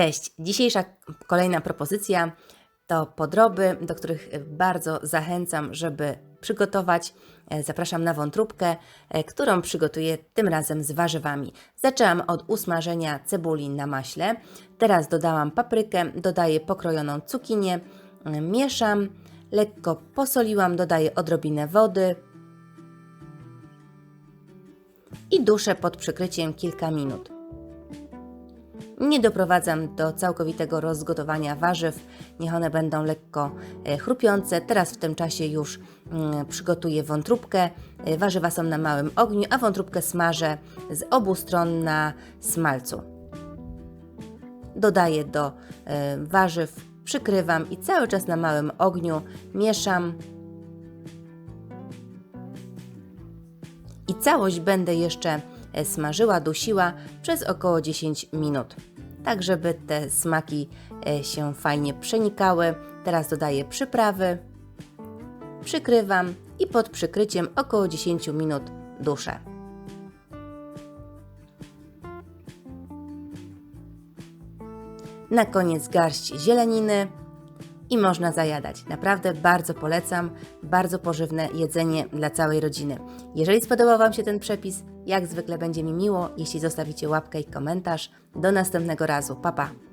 Cześć! Dzisiejsza kolejna propozycja to podroby, do których bardzo zachęcam, żeby przygotować. E, Zapraszam na wątróbkę, e, którą przygotuję tym razem z warzywami. Zaczęłam od usmażenia cebuli na maśle. Teraz dodałam paprykę, dodaję pokrojoną cukinię, e, mieszam, lekko posoliłam, dodaję odrobinę wody i duszę pod przykryciem kilka minut. Nie doprowadzam do całkowitego rozgotowania warzyw, niech one będą lekko e, chrupiące. Teraz w tym czasie już mm, przygotuję wątróbkę. E, Warzywa są na małym ogniu, a wątróbkę smażę z obu stron na smalcu. Dodaję do e, warzyw, przykrywam i cały czas na małym ogniu mieszam. I całość będę jeszcze smażyła, dusiła przez około 10 minut. Tak, żeby te smaki e, się fajnie przenikały. Teraz dodaję przyprawy, przykrywam i pod przykryciem około 10 minut duszę. Na koniec garść zieleniny i można zajadać. Naprawdę bardzo polecam, bardzo pożywne jedzenie dla całej rodziny. Jeżeli spodobał Wam się ten przepis, jak zwykle będzie mi miło, jeśli zostawicie łapkę i komentarz. Do następnego razu. Pa pa!